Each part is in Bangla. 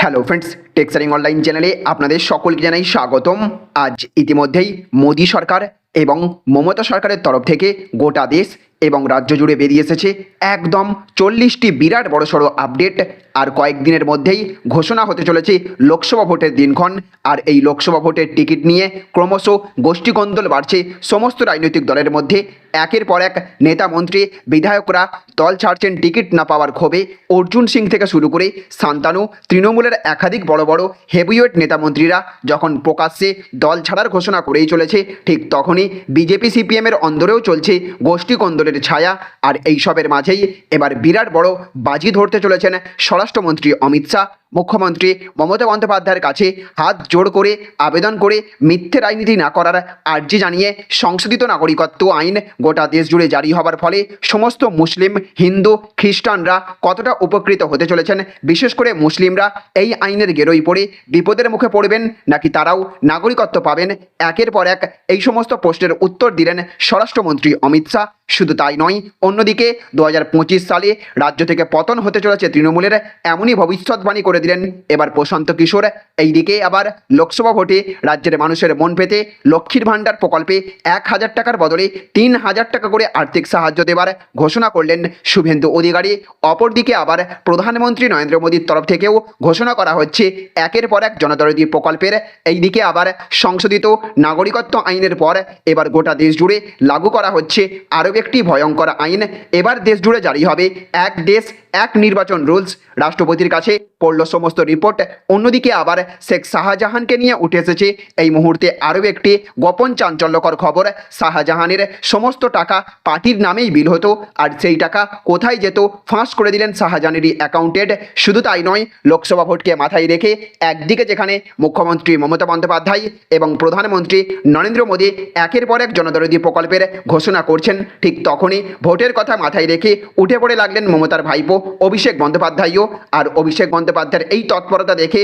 হ্যালো ফ্রেন্ডস টেক্সারিং অনলাইন চ্যানেলে আপনাদের সকলকে জানাই স্বাগতম। আজ ইতিমধ্যেই মোদী সরকার এবং মমতা সরকারের তরফ থেকে গোটা দেশ এবং রাজ্য জুড়ে বেরিয়ে এসেছে একদম চল্লিশটি বিরাট বড়সড় আপডেট আর কয়েকদিনের মধ্যেই ঘোষণা হতে চলেছে লোকসভা ভোটের দিনক্ষণ। আর এই লোকসভা ভোটের টিকিট নিয়ে ক্রমশ গোষ্ঠীকন্দল বাড়ছে সমস্ত রাজনৈতিক দলের মধ্যে। একের পর এক নেতা মন্ত্রী, বিধায়করা দল ছাড়ছেন টিকিট না পাওয়ার ক্ষোভে। অর্জুন সিং থেকে শুরু করে শান্তানু, তৃণমূলের একাধিক বড় বড় হেভিওয়েট নেতা মন্ত্রীরা যখন প্রকাশ্যে দল ছাড়ার ঘোষণা করেই চলেছে, ঠিক তখনই বিজেপি, সিপিএমের অন্দরেও চলছে গোষ্ঠী কন্দলের ছায়া আর এইসবের মাঝেই এবার বিরাট বড় বাজি ধরতে চলেছেন স্বরাষ্ট্রমন্ত্রী অমিত শাহ। মুখ্যমন্ত্রী মমতা বন্দ্যোপাধ্যায়ের কাছে হাত জোড় করে আবেদন করে মিথ্যে রাজনীতি না করার আর্জি জানিয়ে সংশোধিত নাগরিকত্ব আইন গোটা দেশ জুড়ে জারি হবার ফলে সমস্ত মুসলিম, হিন্দু, খ্রিস্টানরা কতটা উপকৃত হতে চলেছেন, বিশেষ করে মুসলিমরা এই আইনের গেরোই পড়ে বিপদের মুখে পড়বেন নাকি তারাও নাগরিকত্ব পাবেন, একের পর এক এই সমস্ত প্রশ্নের উত্তর দিলেন স্বরাষ্ট্রমন্ত্রী অমিত শাহ। শুধু তাই নয়, অন্যদিকে দু হাজার পঁচিশ সালে রাজ্য থেকে পতন হতে চলেছে তৃণমূলের এমনই ভবিষ্যৎবাণী করে দিলেন। এবার প্রশান্ত কিশোর, এইদিকে আবার লোকসভা ভোটে রাজ্যের মানুষের মন পেতে লক্ষ্মীর ভাণ্ডার প্রকল্পে এক হাজার টাকার বদলে তিন হাজার টাকা করে আর্থিক সাহায্য দেবার ঘোষণা করলেন শুভেন্দু অধিকারী। অপরদিকে আবার প্রধানমন্ত্রী নরেন্দ্র মোদীর তরফ থেকেও ঘোষণা করা হচ্ছে একের পর এক জনদরদি প্রকল্পের। এইদিকে আবার সংশোধিত নাগরিকত্ব আইনের পর এবার গোটা দেশ জুড়ে লাগু করা হচ্ছে। আরও একটি ভয়ঙ্কর আইন। এবার দেশ জুড়ে জারি হবে এক দেশ এক নির্বাচন রুলস রাষ্ট্রপতির কাছে পড়ল সমস্ত রিপোর্ট। অন্যদিকে আবার শেখ শাহজাহানকে নিয়ে উঠে এসেছে এই মুহূর্তে আরও একটি গোপন চাঞ্চল্যকর খবর। শাহজাহানের সমস্ত টাকা পার্টির নামেই বিল হতো, আর সেই টাকা কোথায় যেত ফাঁস করে দিলেন শাহজাহানেরই অ্যাকাউন্টেড। শুধু তাই নয়, লোকসভা ভোটকে মাথায় রেখে একদিকে যেখানে মুখ্যমন্ত্রী মমতা বন্দ্যোপাধ্যায় এবং প্রধানমন্ত্রী নরেন্দ্র মোদী একের পর এক জনদরদি প্রকল্পের ঘোষণা করছেন, ঠিক তখনই ভোটের কথা মাথায় রেখে উঠে পড়ে লাগলেন মমতার ভাইপো। অভিষেক বন্দ্যোপাধ্যায়ও আর অভিষেক বন্দ্যোপাধ্যায়ের এই তৎপরতা দেখে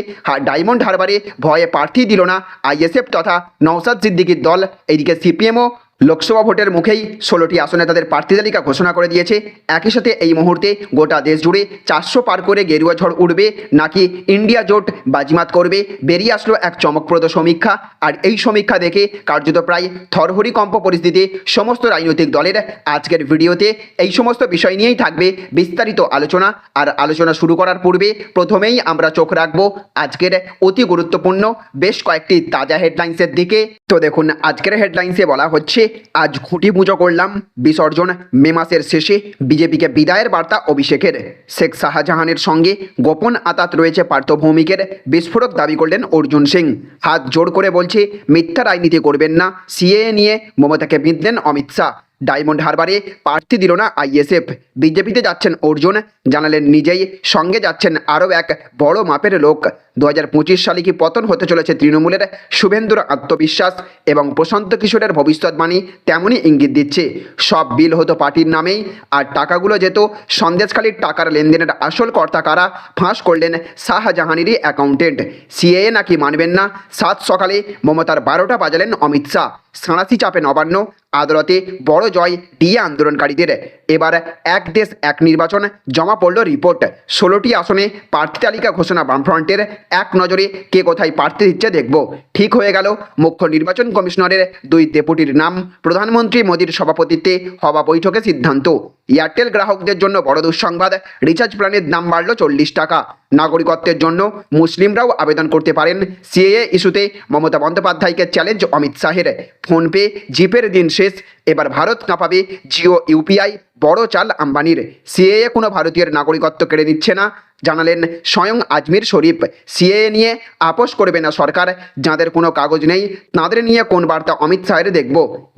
ডায়মন্ড হারবারে ভয়ে প্রার্থী দিল না আইএসএফ তথা নওসাদ সিদ্দিকির দল। এদিকে সিপিএমও লোকসভা ভোটের মুখেই ষোলোটি আসনে তাদের প্রার্থী তালিকা ঘোষণা করে দিয়েছে। একই সাথে এই মুহূর্তে গোটা দেশ জুড়ে চারশো পার করে গেরুয়া ঝড় উঠবে, নাকি ইন্ডিয়া জোট বাজিমাত করবে? বেরিয়ে আসলো এক চমকপ্রদ সমীক্ষা, আর এই সমীক্ষা দেখে কার্যত প্রায় থরহরি কম্প পরিস্থিতি সমস্ত রাজনৈতিক দলের আজকের ভিডিওতে এই সমস্ত বিষয় নিয়েই থাকবে বিস্তারিত আলোচনা, আর আলোচনা শুরু করার পূর্বে প্রথমেই আমরা চোখ রাখব আজকের অতি গুরুত্বপূর্ণ, বেশ কয়েকটি তাজা হেডলাইন্সের দিকে। তো দেখুন, আজকের হেডলাইন্সে বলা হচ্ছে আজ খুঁটি পুজো করলাম বিসর্জন মে মাসের শেষে বিজেপিকে বিদায়ের বার্তা অভিষেকের। শেখ শাহজাহানের সঙ্গে গোপন আতাত রয়েছে পার্থভৌমিকের, বিস্ফোরক দাবি করলেন অর্জুন সিং। হাত জোর করে বলছে, মিথ্যা রাজনীতি করবেন না, সিএএ নিয়ে মমতাকে বিঁধলেন অমিত শাহ। ডায়মন্ড হারবারে প্রার্থী দিল না আইএসএফ। বিজেপিতে যাচ্ছেন অর্জুন, জানালেন নিজেই। সঙ্গে যাচ্ছেন আরও এক বড় মাপের লোক। দু হাজার পঁচিশ সালে কি পতন হতে চলেছে তৃণমূলের? শুভেন্দুর আত্মবিশ্বাস এবং প্রশান্ত কিশোরের ভবিষ্যৎবাণী তেমনই ইঙ্গিত দিচ্ছে। সব বিল হতো পার্টির নামেই, আর টাকাগুলো যেত সন্দেশখালির টাকার লেনদেনের আসল কর্তা কারা? ফাঁস করলেন শাহজাহানেরই অ্যাকাউন্টেন্ট। সিএএ নাকি মানবেন না? সাত সকালে মমতার বারোটা বাজালেন অমিত শাহ। সাঁড়াশি চাপে নবান্ন। আদালতে বড় জয় ডিএ আন্দোলনকারীদের। এবার এক দেশ, এক নির্বাচন জমা পড়ল রিপোর্ট। ষোলোটি আসনে প্রার্থী তালিকা ঘোষণা বামফ্রন্টের। এক নজরে কে কোথায় প্রার্থী দিচ্ছে দেখব। ঠিক হয়ে গেল মুখ্য নির্বাচন কমিশনারের দুই ডেপুটির নাম। প্রধানমন্ত্রী মোদীর সভাপতিত্বে হওয়া বৈঠকে সিদ্ধান্ত। এয়ারটেল গ্রাহকদের জন্য বড় দুঃসংবাদ। রিচার্জ প্ল্যানের দাম বাড়ল চল্লিশ টাকা। নাগরিকত্বের জন্য মুসলিমরাও আবেদন করতে পারেন। সিএএ ইস্যুতে মমতা বন্দ্যোপাধ্যায়কে চ্যালেঞ্জ অমিত শাহের। ফোনপে জিপের দিন শেষ। এবার ভারত কাঁপাবে জিও ইউপিআই বড় চাল আম্বানির সিএএ কোনো ভারতীয়ের নাগরিকত্ব কেড়ে নিচ্ছে না। জানালেন স্বয়ং আজমির শরীফ, সিএএ নিয়ে আপোষ করবে না সরকার, যাদের কোনো কাগজ নেই, তাঁদের নিয়ে কোন বার্তা অমিত শাহের দেখব।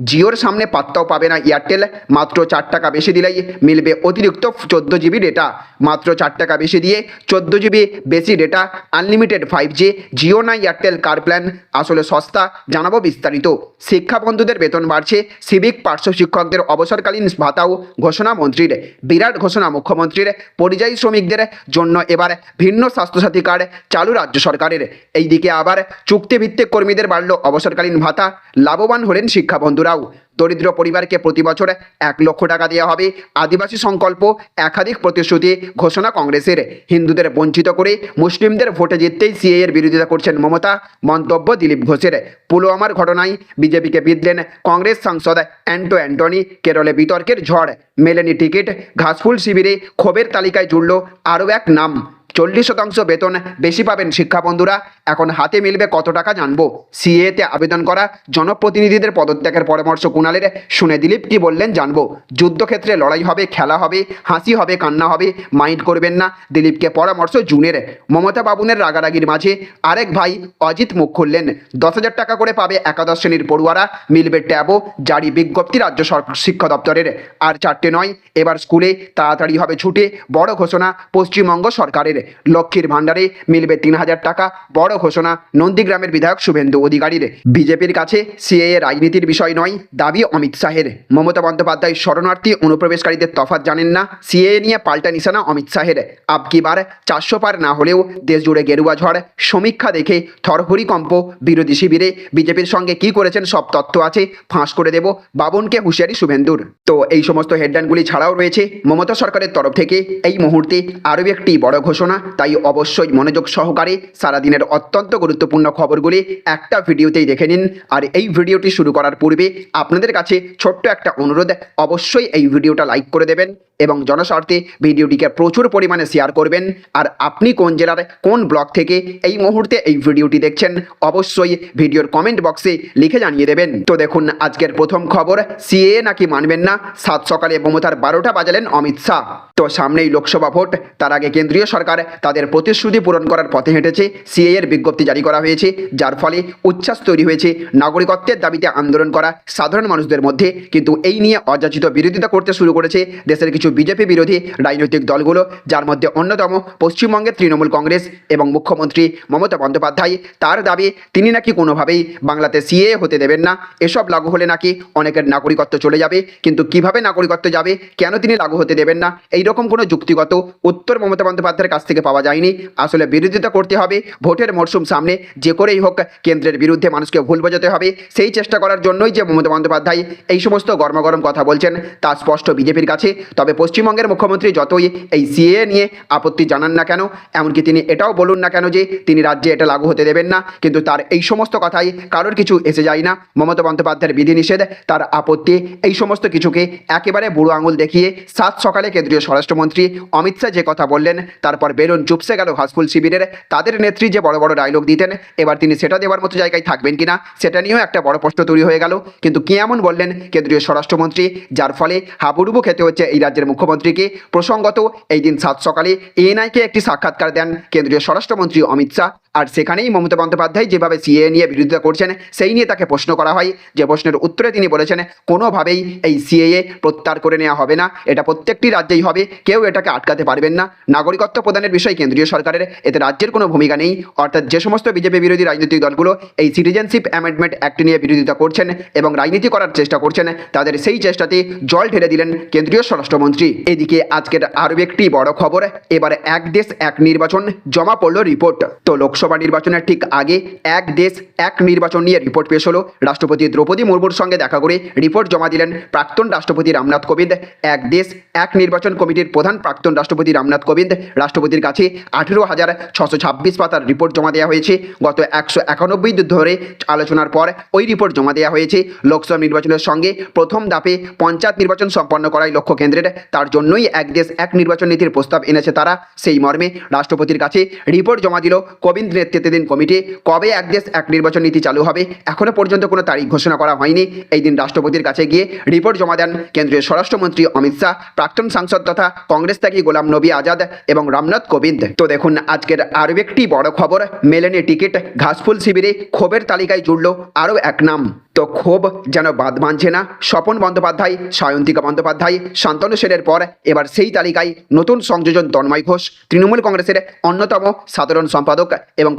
জিওর সামনে পাত্তাও পাবে না এয়ারটেল, মাত্র চার টাকা বেশি দিলেই মিলবে অতিরিক্ত চোদ্দ জিবি ডেটা। মাত্র চার টাকা বেশি দিয়ে চোদ্দ জিবি বেশি data, unlimited five G, Jio না এয়ারটেল কার প্ল্যান? আসলে সস্তা, জানাব বিস্তারিত। শিক্ষা বন্ধুদের বেতন বাড়ছে, সিভিক পার্শ্ব শিক্ষকদের অবসরকালীন ভাতাও ঘোষণা মন্ত্রীর, বিরাট ঘোষণা মুখ্যমন্ত্রীর, পরিযায়ী শ্রমিকদের জন্য এবার ভিন্ন স্বাস্থ্যসাথী কার্ড চালু রাজ্য সরকারের। এইদিকে আবার চুক্তিভিত্তিক কর্মীদের বাড়ল অবসরকালীন ভাতা, লাভবান হলেন শিক্ষা বন্ধুরাও দরিদ্র পরিবারকে প্রতি বছর এক লক্ষ টাকা দেওয়া হবে। আদিবাসী সংকল্প একাধিক প্রতিশ্রুতি ঘোষণা কংগ্রেসের। হিন্দুদের বঞ্চিত করে মুসলিমদের ভোটে জিততেই সিএ এর বিরোধিতা করছেন মমতা মন্তব্য দিলীপ ঘোষের। পুলওয়ামার ঘটনায় বিজেপিকে বিদলেন কংগ্রেস সাংসদ অ্যান্টো অ্যান্টনি। কেরলে বিতর্কের ঝড়, মেলেনি টিকিট, ঘাসফুল শিবিরে ক্ষোভের তালিকায় জুড়ল আরও এক নাম। চল্লিশ শতাংশ বেতন বেশি পাবেন শিক্ষাবন্ধুরা। এখন হাতে মিলবে কত টাকা জানব? সিএতে আবেদন করা জনপ্রতিনিধিদের পদত্যাগের পরামর্শ কুণালের। শুনে দিলীপ কি বললেন জানব। যুদ্ধক্ষেত্রে লড়াই হবে, খেলা হবে, হাসি হবে, কান্না হবে, মাইন্ড করবেন না। দিলীপকে পরামর্শ জুনের। মমতা বাবুনের রাগারাগির মাঝে আরেক ভাই অজিত মুখ খুললেন। দশ হাজার টাকা করে পাবে একাদশ শ্রেণির পড়ুয়ারা। মিলবে ট্যাবও, জারি বিজ্ঞপ্তি রাজ্য শিক্ষা দপ্তরের। আর চারটে নয়, এবার স্কুলে তাড়াতাড়ি হবে ছুটে। বড় ঘোষণা পশ্চিমবঙ্গ সরকারের। লক্ষ্মীর ভাণ্ডারে মিলবে তিন হাজার টাকা। বড় ঘোষণা, নন্দীগ্রামের বিধায়ক শুভেন্দু অধিকারীর। বিজেপির কাছে সিএএ রাজনীতির বিষয় নয়, দাবি অমিত শাহের। মমতা বন্দ্যোপাধ্যায় শরণার্থী, অনুপ্রবেশকারীদের তফাৎ জানেন না। সিএএ নিয়ে পাল্টা নিশানা অমিত শাহের। আবকিবার চারশো পার না হলেও দেশ জুড়ে গেরুয়া ঝড়। সমীক্ষা দেখে থরহরিকম্প বিরোধী শিবিরে বিজেপির সঙ্গে কি করেছেন সব তথ্য আছে, ফাঁস করে দেব বাবনকে হুঁশিয়ারি শুভেন্দুর। তো এই সমস্ত হেডলাইনগুলি ছাড়াও রয়েছে। মমতা সরকারের তরফ থেকে এই মুহূর্তে আরও একটি বড় ঘোষণা। তাই অবশ্যই মনোযোগ সহকারে সারাদিনের অত্যন্ত গুরুত্বপূর্ণ খবরগুলি একটা ভিডিওতেই দেখে নিন। আর এই ভিডিওটি শুরু করার পূর্বে আপনাদের কাছে ছোট্ট একটা অনুরোধ, অবশ্যই এই ভিডিওটা লাইক করে দেবেন। এবং জনস্বার্থে ভিডিওটিকে প্রচুর পরিমাণে শেয়ার করবেন। আর আপনি কোন জেলার কোন ব্লক থেকে এই মুহূর্তে এই ভিডিওটি দেখছেন, অবশ্যই ভিডিওর কমেন্ট বক্সে লিখে জানিয়ে দেবেন। তো দেখুন, আজকের প্রথম খবর সিএ নাকি মানবেন না? সাত সকালে মমতার বারোটা বাজালেন অমিত শাহ। তো সামনেই লোকসভা ভোট, তার আগে কেন্দ্রীয় সরকার তাদের প্রতিশ্রুতি পূরণ করার পথে হেঁটেছে। সিএ এর বিজ্ঞপ্তি জারি করা হয়েছে, যার ফলে উচ্ছ্বাস তৈরি হয়েছে। নাগরিকত্বের দাবিতে আন্দোলন করা সাধারণ মানুষদের মধ্যে, কিন্তু এই নিয়ে অযাচিত বিরোধিতা করতে শুরু করেছে দেশের কিছু বিজেপি বিরোধী রাজনৈতিক দলগুলো, যার মধ্যে অন্যতম পশ্চিমবঙ্গের তৃণমূল কংগ্রেস এবং মুখ্যমন্ত্রী মমতা বন্দ্যোপাধ্যায়, তার দাবি, তিনি নাকি কোনোভাবেই বাংলাতে সিএ হতে দেবেন না। এসব লাগু হলে নাকি অনেকের নাগরিকত্ব চলে যাবে। কিন্তু কীভাবে নাগরিকত্ব যাবে? কেন তিনি লাগু হতে দেবেন না? এই রকম কোনো যুক্তিগত উত্তর মমতা বন্দ্যোপাধ্যায়ের কাছ থেকে পাওয়া যায়নি। আসলে বিরোধিতা করতে হবে, ভোটের মরশুম সামনে, যে করেই হোক কেন্দ্রের বিরুদ্ধে মানুষকে ভুল বোঝাতে হবে। সেই চেষ্টা করার জন্যই যে মমতা বন্দ্যোপাধ্যায় এই সমস্ত গরমাগরম কথা বলছেন, তা স্পষ্ট বিজেপির কাছে। তবে পশ্চিমবঙ্গের মুখ্যমন্ত্রী যতই এই সিএ নিয়ে আপত্তি জানান না কেন, এমনকি তিনি এটাও বলুন না কেন যে তিনি রাজ্যে এটা লাগু হতে দেবেন না, কিন্তু তার এই সমস্ত কথাই কারোর কিছু এসে যায় না। মমতা বন্দ্যোপাধ্যায়ের বিধিনিষেধ, তার আপত্তি, এই সমস্ত কিছুকে একেবারে বুড়ো আঙুল দেখিয়ে সাত সকালে কেন্দ্রীয় স্বরাষ্ট্রমন্ত্রী অমিত শাহ যে কথা বললেন, তারপর বেরোন চুপসে গেল ঘাসফুল শিবিরের। তাদের নেত্রী যে বড় বড় ডায়লগ দিতেন, এবার তিনি সেটা দেওয়ার মতো জায়গায় থাকবেন কিনা, সেটা নিয়েও একটা বড় প্রশ্ন তৈরি হয়ে গেল। কিন্তু কি এমন বললেন কেন্দ্রীয় স্বরাষ্ট্রমন্ত্রী, যার ফলে হাবুডুবু খেতে হচ্ছে এই রাজ্যের মুখ্যমন্ত্রীকে প্রসঙ্গত এই দিন সাত সকালে এএনআইকে একটি সাক্ষাৎকার দেন কেন্দ্রীয় স্বরাষ্ট্রমন্ত্রী অমিত শাহ। আর সেখানেই মমতা বন্দ্যোপাধ্যায় যেভাবে সিএ নিয়ে বিরোধিতা করছেন, সেই নিয়ে তাকে প্রশ্ন করা হয়। যে প্রশ্নের উত্তরে তিনি বলেছেন, কোনোভাবেই এই সিএএ প্রত্যাহার করে নেওয়া হবে না। এটা প্রত্যেকটি রাজ্যেই হবে। কেউ এটাকে আটকাতে পারবেন না। নাগরিকত্ব প্রদানের বিষয় কেন্দ্রীয় সরকারের এতে রাজ্যের কোনো ভূমিকা নেই। অর্থাৎ যে সমস্ত বিজেপি বিরোধী রাজনৈতিক দলগুলো এই সিটিজেনশিপ অ্যামেন্ডমেন্ট অ্যাক্ট নিয়ে বিরোধিতা করছেন এবং রাজনীতি করার চেষ্টা করছেন, তাদের সেই চেষ্টাতে জল ঢেলে দিলেন কেন্দ্রীয় স্বরাষ্ট্রমন্ত্রী। এদিকে আজকের আরও একটি বড় খবর, এবার এক দেশ এক নির্বাচন, জমা পড়ল রিপোর্ট। তো লোকসভা নির্বাচনের ঠিক আগে এক দেশ, এক নির্বাচন নিয়ে রিপোর্ট পেশ হলো। রাষ্ট্রপতি দ্রৌপদী মুর্মুর সঙ্গে দেখা করে রিপোর্ট জমা দিলেন প্রাক্তন রাষ্ট্রপতি রামনাথ কোবিন্দ। এক দেশ, এক নির্বাচন কমিটির প্রধান প্রাক্তন রাষ্ট্রপতি রামনাথ কোবিন্দ। রাষ্ট্রপতির কাছে আঠেরো হাজার ছশো ছাব্বিশ পাতার রিপোর্ট জমা দেওয়া হয়েছে। গত একশো একানব্বই ধরে আলোচনার পর ওই রিপোর্ট জমা দেওয়া হয়েছে। লোকসভা নির্বাচনের সঙ্গে প্রথম ধাপে পঞ্চায়েত নির্বাচন সম্পন্ন করাই লক্ষ্য কেন্দ্রের। তার জন্যই এক দেশ, এক নির্বাচন নীতির প্রস্তাব এনেছে তারা। সেই মর্মে রাষ্ট্রপতির কাছে রিপোর্ট জমা দিল কোবিন্দ। নেতৃত্বাধীন কমিটি কবে এক দেশ, এক নির্বাচন নীতি চালু হবে, এখনও পর্যন্ত কোনো তারিখ ঘোষণা করা হয়নি। এই দিন রাষ্ট্রপতির কাছে গিয়ে রিপোর্ট জমা দেন কেন্দ্রীয় স্বরাষ্ট্রমন্ত্রী অমিত শাহ, প্রাক্তন সাংসদ তথা কংগ্রেস ত্যাগী গোলাম নবী আজাদ এবং রামনাথ কোবিন্দ। তো দেখুন, আজকের আরও একটি বড় খবর, মেলেনি টিকিট, ঘাসফুল শিবিরে ক্ষোভের তালিকায় জুড়ল আরও এক নাম। তো ক্ষোভ যেন বাদ মানছে না, স্বপন বন্দ্যোপাধ্যায়, সায়ন্তিকা বন্দ্যোপাধ্যায়, শান্তনু সেনের পর এবার সেই তালিকায় নতুন সংযোজন তন্ময় ঘোষ, তৃণমূল কংগ্রেসের অন্যতম সাধারণ সম্পাদক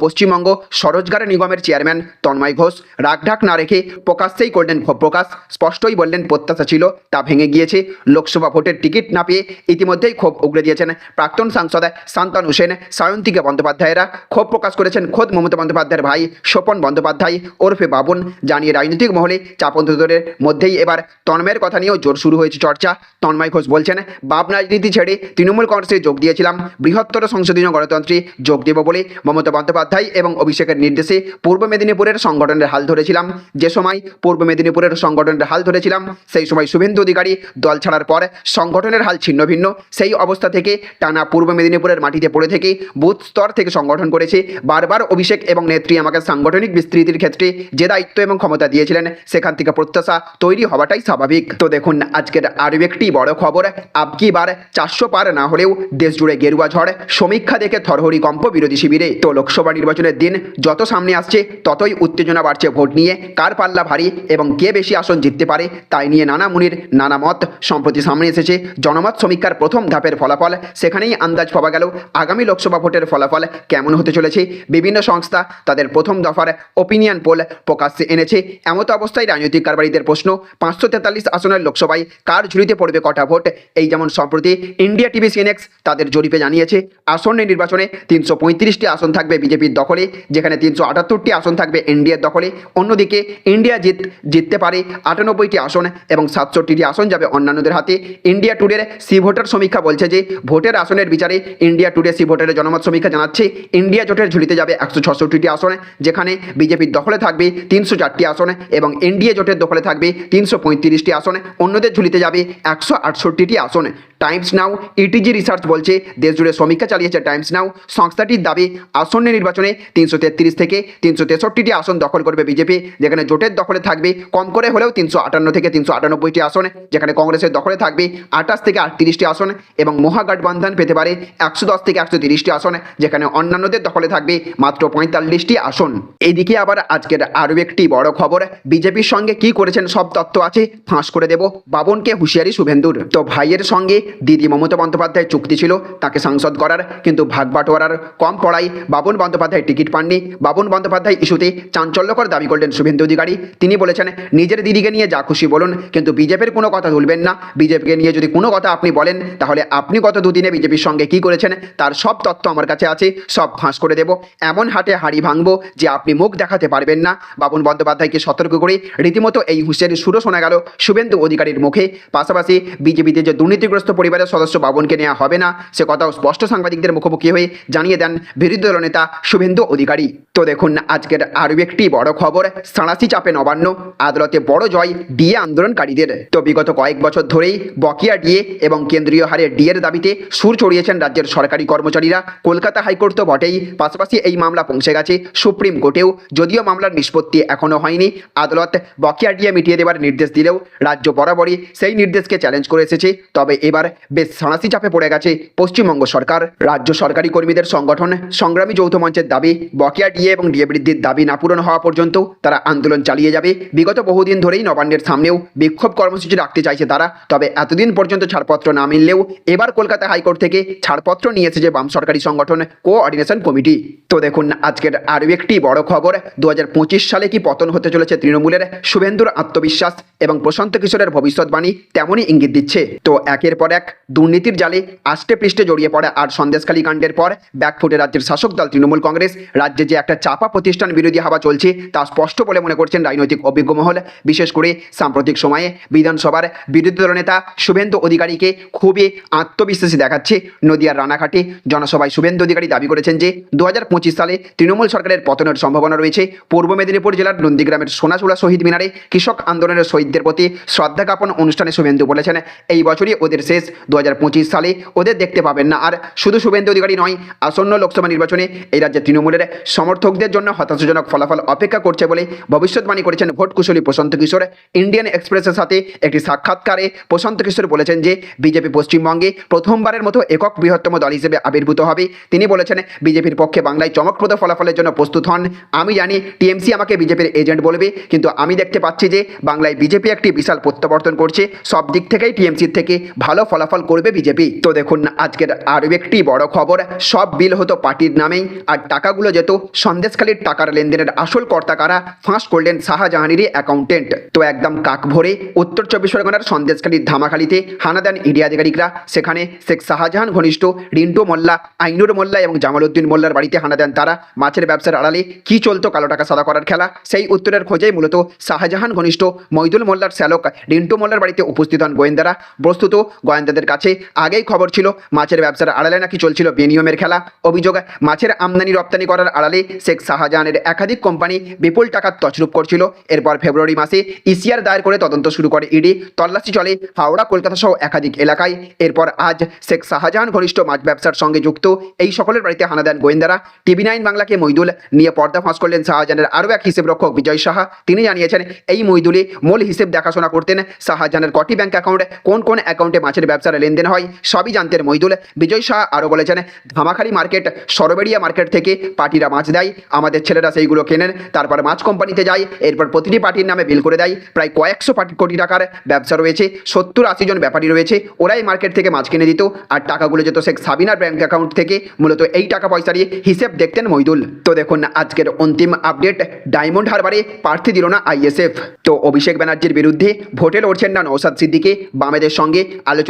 পশ্চিমবঙ্গ স্বরোজগার নিগমের চেয়ারম্যান তন্ময় ঘোষ। রাগঢাক না রেখে প্রকাশ্যেই করলেন প্রকাশ। স্পষ্টই বললেন, প্রত্যাশা ছিল, তা ভেঙে গিয়েছে। লোকসভা ভোটের টিকিট না পেয়ে ইতিমধ্যেই ক্ষোভ উগড়ে দিয়েছেন প্রাক্তন সাংসদ শান্তানু সেন, সায়ন্তিকা বন্দ্যোপাধ্যায়েরা। ক্ষোভ প্রকাশ করেছেন খোদ মমতা বন্দ্যোপাধ্যায়ের ভাই স্বপন বন্দ্যোপাধ্যায়, ওরফে বাবুন, জানিয়ে রাজনৈতিক রাজনৈতিক মহলে চাপন্তদের মধ্যেই এবার তন্ময়ের কথা নিয়েও জোর শুরু হয়েছে চর্চা। তন্ময় ঘোষ বলছেন, বাপ রাজনীতি ছেড়ে তৃণমূল কংগ্রেসে যোগ দিয়েছিলাম, বৃহত্তর সংসদীয় গণতন্ত্রে যোগ দেব বলে মমতা বন্দ্যোপাধ্যায় এবং অভিষেকের নির্দেশে পূর্ব মেদিনীপুরের সংগঠনের হাল ধরেছিলাম। যে সময় পূর্ব মেদিনীপুরের সংগঠনের হাল ধরেছিলাম, সেই সময় শুভেন্দু অধিকারী দল ছাড়ার পর সংগঠনের হাল ছিন্ন ভিন্ন। সেই অবস্থা থেকে টানা পূর্ব মেদিনীপুরের মাটিতে পড়ে থেকে বুথ স্তর থেকে সংগঠন করেছে। বারবার অভিষেক এবং নেত্রী আমাকে সাংগঠনিক বিস্তৃতির ক্ষেত্রে যে দায়িত্ব এবং ক্ষমতা দিয়েছিলেন, সেখান থেকে প্রত্যাশা তৈরি হওয়াটাই স্বাভাবিক। তো দেখুন, আজকের আরও একটি বড় খবর। আবকি বার চারশো পার না হলেও দেশ জুড়ে গেরুয়া ঝড়, সমীক্ষা দেখে থরহরি কম্প বিরোধী শিবিরে। তো লোকসভা নির্বাচনের দিন যত সামনে আসছে, ততই উত্তেজনা বাড়ছে ভোট নিয়ে। কার পাল্লা ভারী এবং কে বেশি আসন জিততে পারে, তাই নিয়ে নানা মুনির, নানা মত সম্প্রতি সামনে এসেছে। জনমত সমীক্ষার প্রথম ধাপের ফলাফল, সেখানেই আন্দাজ পাওয়া গেল আগামী লোকসভা ভোটের ফলাফল কেমন হতে চলেছে। বিভিন্ন সংস্থা তাদের প্রথম দফার ওপিনিয়ন পোল প্রকাশ্যে এনেছে। এমতো অবস্থায় রাজনৈতিক কারবারিদের প্রশ্ন, পাঁচশো তেতাল্লিশ আসনের লোকসভায় কার ঝুলিতে পড়বে কটা ভোট? এই যেমন সম্প্রতি ইন্ডিয়া টিভি সিনেক্স তাদের জরিপে জানিয়েছে, আসন্ন নির্বাচনে তিনশো পঁয়ত্রিশটি আসন থাকবে বিজেপির দখলে, যেখানে তিনশো আটাত্তরটি আসন থাকবে এনডিএর দখলে। অন্যদিকে ইন্ডিয়া জিত, জিততে পারে আটানব্বইটি আসন এবং সাতষট্টিটি আসন যাবে অন্যান্যদের হাতে। ইন্ডিয়া টুডের সি ভোটার সমীক্ষা বলছে যে, ভোটের আসনের বিচারে ইন্ডিয়া টুডে সি ভোটারের জনমত সমীক্ষা জানাচ্ছে। ইন্ডিয়া জোটের ঝুলিতে যাবে একশো ছষট্টিটি আসন, যেখানে বিজেপির দখলে থাকবে তিনশো চারটি আসনে এবং এনডিএ জোটের দখলে থাকবে তিনশো পঁয়ত্রিশটি আসন। অন্যদের ঝুলিতে যাবে একশো আটষট্টিটি আসনে। টাইমস নাও ইটিজি রিসার্চ বলছে, দেশজুড়ে সমীক্ষা চালিয়েছে টাইমস নাও সংস্থাটির দাবি, আসন্ন নির্বাচনে তিনশো তেত্রিশ থেকে তিনশো তেষট্টিটি আসন দখল করবে বিজেপি, যেখানে জোটের দখলে থাকবে কম করে হলেও তিনশো আটান্ন থেকে তিনশো আটানব্বইটি আসন, যেখানে কংগ্রেসের দখলে থাকবে আঠাশ থেকে আটত্রিশটি আসন এবং মহাগঠবন্ধন পেতে পারে একশো দশ থেকে একশো তিরিশটি আসন, যেখানে অন্যান্যদের দখলে থাকবে মাত্র পঁয়তাল্লিশটি আসন। এইদিকে আবার আজকের আরও একটি বড় খবর, বিজেপির সঙ্গে কি করেছেন সব তত্ত্ব আছে, ফাঁস করে দেব বাবনকে হুঁশিয়ারি শুভেন্দুর। তো ভাইয়ের সঙ্গে দিদি মমতা বন্দ্যোপাধ্যায় চুক্তি ছিল, তাকে সাংসদ করার, কিন্তু ভাগ বাটোয়ারার কম পড়াই বাবন বন্দ্যোপাধ্যায় টিকিট পাননি। বাবন বন্দ্যোপাধ্যায় ইস্যুতে চাঞ্চল্যকর দাবি করলেন শুভেন্দু অধিকারী। তিনি বলেছেন, নিজের দিদিকে নিয়ে যা খুশি বলুন, কিন্তু বিজেপির কোনো কথা তুলবেন না। বিজেপিকে নিয়ে যদি কোনো কথা আপনি বলেন, তাহলে আপনি গত দুদিনে বিজেপির সঙ্গে কি করেছেন, তার সব তথ্য আমার কাছে আছে, সব ফাঁস করে দেব। এমন হাটে হাড়ি ভাঙবো যে আপনি মুখ দেখাতে পারবেন না। বাবন বন্দ্যোপাধ্যায়কে সতর্ক করে রীতিমতো এই হুঁশিয়ারি সুরও শোনা গেল শুভেন্দু অধিকারীর মুখে। পাশাপাশি বিজেপিতে যে দুর্নীতিগ্রস্ত পরিবারের সদস্য বাবনকে নেওয়া হবে না। সে কথাও স্পষ্ট সাংবাদিকদের মুখোমুখি হয়ে জানিয়ে দেন, বিরোধী দলনেতা শুভেন্দু অধিকারী। তো দেখুন, আজকের আরও একটি বড় খবর, সাঁড়াশি চাপে নবান্ন, আদালতে বড় জয় ডিএ আন্দোলনকারীদের। তো বিগত কয়েক বছর ধরেই বকেয়া ডিএ এবং কেন্দ্রীয় হারে ডিএর দাবিতে সুর চড়িয়েছেন রাজ্যের সরকারি কর্মচারীরা। কলকাতা হাইকোর্ট তো বটেই, পাশাপাশি এই মামলা পৌঁছে গেছে সুপ্রিম কোর্টেও। যদিও মামলার নিষ্পত্তি এখনও হয়নি, আদালত বকেয়া ডিএ মিটিয়ে দেওয়ার নির্দেশ দিলেও রাজ্য বরাবরই সেই নির্দেশকে চ্যালেঞ্জ করে এসেছে। তবে এবার বেশ সাঁড়াশি চাপে পড়ে গেছে পশ্চিমবঙ্গ সরকার। রাজ্য সরকারি কর্মীদের সংগঠন সংগ্রামী যৌথ মঞ্চের দাবি, বকেয়া ডিএ এবং ডিএ বৃদ্ধির দাবি না পূরণ হওয়া পর্যন্ত তারা আন্দোলন চালিয়ে যাবে। বিগত বহুদিন ধরেই নবান্নের সামনেও বিক্ষোভ কর্মসূচি রাখতে চাইছে তারা। তবে এতদিন পর্যন্ত ছাড়পত্র না মিললেও এবার কলকাতা হাইকোর্ট থেকে ছাড়পত্র নিয়ে এসেছে বাম সরকারি সংগঠন কোঅর্ডিনেশন কমিটি। তো দেখুন, আজকের আরও একটি বড় খবর দু হাজার পঁচিশ সালে কি পতন হতে চলেছে তৃণমূলের শুভেন্দুর আত্মবিশ্বাস এবং প্রশান্ত কিশোরের ভবিষ্যৎবাণী তেমনই ইঙ্গিত দিচ্ছে। তো একের পর দুর্নীতির জালে আষ্টে পৃষ্ঠে জড়িয়ে পড়ে আর সন্দেশখালী কাণ্ডের পর ব্যাকফুটে রাজ্যের শাসক দল তৃণমূল কংগ্রেস, রাজ্যে যে একটা চাপা প্রতিষ্ঠান বিরোধী হাওয়া চলছে তা স্পষ্ট বলে মনে করছেন রাজনৈতিক অভিজ্ঞ মহল। বিশেষ করে সাম্প্রতিক সময়ে বিধানসভার বিরোধী দলনেতা শুভেন্দু অধিকারীকে খুবই আত্মবিশ্বাসী দেখাচ্ছে। নদিয়ার রানাঘাটে জনসভায় শুভেন্দু অধিকারী দাবি করেছেন যে দু হাজার পঁচিশ সালে তৃণমূল সরকারের পতনের সম্ভাবনা রয়েছে। পূর্ব মেদিনীপুর জেলার নন্দীগ্রামের সোনাচূড়া শহীদ মিনারে কৃষক আন্দোলনের শহীদদের প্রতি শ্রদ্ধা জ্ঞাপন অনুষ্ঠানে শুভেন্দু বলেছেন। এই বছরই ওদের শেষ দু হাজার পঁচিশ সালে ওদের দেখতে পাবেন না। আর শুধু শুভেন্দু অধিকারী নয়, আসন্ন লোকসভা নির্বাচনে এই রাজ্যে তৃণমূলের সমর্থকদের জন্য হতাশাজনক ফলাফল অপেক্ষা করছে বলে ভবিষ্যৎবাণী করেছেন ভোট কুশলী প্রশান্ত কিশোর। ইন্ডিয়ান এক্সপ্রেসের সাথে একটি সাক্ষাৎকারে প্রশান্ত কিশোর বলেছেন যে, বিজেপি পশ্চিমবঙ্গে প্রথমবারের মতো একক বৃহত্তম দল হিসেবে আবির্ভূত হবে। তিনি বলেছেন, বিজেপির পক্ষে বাংলায় চমকপ্রদ ফলাফলের জন্য প্রস্তুত হন। আমি জানি টিএমসি আমাকে বিজেপির এজেন্ট বলবে, কিন্তু আমি দেখতে পাচ্ছি যে, বাংলায় বিজেপি একটি বিশাল প্রত্যাবর্তন করছে। সব দিক থেকেই টিএমসির থেকে ভালো ফলাফল ফলাফল করবে বিজেপি। তো দেখুন, আজকের আরও একটি বড় খবর, সব বিল হতো পার্টির নামেই, আর টাকাগুলো যেত সন্দেশখালীর টাকার লেনদেনের আসল কর্তা কারা, ফাঁস করলেন শাহজাহানেরই অ্যাকাউন্টেন্ট তো একদম কাক ভরে, উত্তর চব্বিশ পরগনার সন্দেশখালীর ধামাখালিতে হানা দেন ইডি আধিকারিকরা। সেখানে শেখ শাহজাহান ঘনিষ্ঠ, রিন্টু মোল্লা, আইনুর মোল্লা এবং জামালউদ্দিন মোল্লার বাড়িতে হানা দেন তারা। মাছের ব্যবসার আড়ালে কি চলতো কালো টাকা সাদা করার খেলা? সেই উত্তরের খোঁজেই মূলত শাহজাহান ঘনিষ্ঠ, মইদুল মোল্লার শ্যালক, রিন্টু মোল্লার বাড়িতে উপস্থিত হন গোয়েন্দারা। বস্তুত গোয়েন্দাদের কাছে আগেই খবর ছিল, মাছের ব্যবসার আড়ালে নাকি চলছিল বেনিয়মের খেলা। অভিযোগ, মাছের আমদানি রপ্তানি করার আড়ালে শেখ শাহজাহানের একাধিক কোম্পানি বিপুল টাকার তছরূপ করছিল। এরপর ফেব্রুয়ারি মাসে ইসিআর দায়ের করে তদন্ত শুরু করে ইডি। তল্লাশি চলে হাওড়া, কলকাতা সহ একাধিক এলাকায়। এরপর আজ শেখ শাহজাহান ঘনিষ্ঠ মাছ ব্যবসার সঙ্গে যুক্ত। এই সকলের বাড়িতে হানা দেন গোয়েন্দারা। টিভি নাইন বাংলাকে মইদুল নিয়ে পর্দা ফাঁস করলেন শাহজাহানের আরও এক হিসেব রক্ষক বিজয় সাহা। তিনি জানিয়েছেন, এই মইদুলে মূল হিসেব দেখাশোনা করতেন শাহজাহানের কটি ব্যাংক অ্যাকাউন্টে, কোন কোন অ্যাকাউন্টে মাছের ব্যবসার লেনদেন হয়, সবই জানতেন মইদুল। বিজয় শাহ আরও বলেছেন, ধামাখালি মার্কেট সরবেরিয়া মার্কেট থেকে পার্টিরা মাছ দেয়, আমাদের ছেলেরা সেইগুলো কেনেন, তারপর মাছ কোম্পানিতে যায়, এরপর প্রতিটি পার্টির নামে বিল করে দেয়, প্রায় কয়েকশো কোটি টাকার ব্যবসা রয়েছে, সত্তর আশি জন ব্যাপারী রয়েছে, ওরাই মার্কেট থেকে মাছ কিনে দিত, আর টাকাগুলো যেত শেখ সাবিনার ব্যাংক অ্যাকাউন্ট থেকে, মূলত এই টাকা পয়সা দিয়ে হিসেব দেখতেন মইদুল। তো দেখুন, আজকের অন্তিম আপডেট, ডায়মন্ড হারবারে প্রার্থী দিল না আইএসএফ। তো অভিষেক ব্যানার্জির বিরুদ্ধে ভোটে লড়ছেন না নৌসাদ সিদ্দিকি, বামেদের সঙ্গে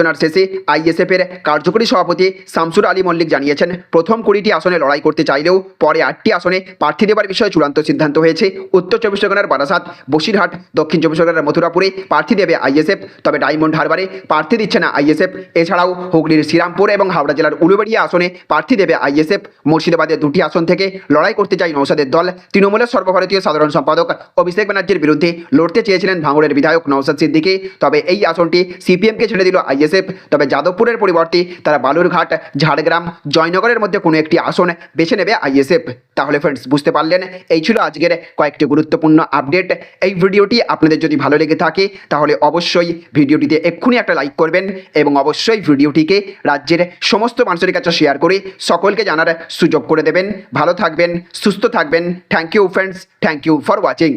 আলোচনার শেষে আইএসএফ এর কার্যকরী সভাপতি শামসুর আলী মল্লিক জানিয়েছেন, প্রথম কুড়িটি আসনে লড়াই করতে চাইলেও পরে আটটি আসনে প্রার্থী দেবার বিষয়ে চূড়ান্ত সিদ্ধান্ত হয়েছে। উত্তর চব্বিশ পরগনার বারাসাত, বসিরহাট, দক্ষিণ চব্বিশ পরগনার মথুরাপুরে প্রার্থী দেবে আইএসএফ, তবে ডায়মন্ড হারবারে প্রার্থী দিচ্ছে না আইএসএফ। এছাড়াও হুগলির শ্রীরামপুর এবং হাওড়া জেলার উলুবেড়িয়া আসনে প্রার্থী দেবে আইএসএফ। মুর্শিদাবাদের দুটি আসন থেকে লড়াই করতে চাই নৌসাদের দল। তৃণমূলের সর্বভারতীয় সাধারণ সম্পাদক অভিষেক ব্যানার্জির বিরুদ্ধে লড়তে চেয়েছিলেন ভাঙড়ের বিধায়ক নৌসাদ সিদ্দিকি। তবে এই আসনটি সিপিএমকে ছেড়ে দিল আইএসএফ। তবে যাদবপুরের পরিবর্তে তারা বালুরঘাট, ঝাড়গ্রাম, জয়নগরের মধ্যে কোনো একটি আসন বেছে নেবে আইএসএফ। তাহলে ফ্রেন্ডস বুঝতে পারলেন? এই ছিল আজকের কয়েকটি গুরুত্বপূর্ণ আপডেট এই ভিডিওটি আপনাদের যদি ভালো লেগে থাকে, তাহলে অবশ্যই ভিডিওটিতে এক্ষুনি একটা লাইক করবেন এবং অবশ্যই ভিডিওটিকে রাজ্যের সমস্ত মানুষের কাছে শেয়ার করে সকলকে জানার সুযোগ করে দেবেন। ভালো থাকবেন, সুস্থ থাকবেন। Thank you friends thank you for watching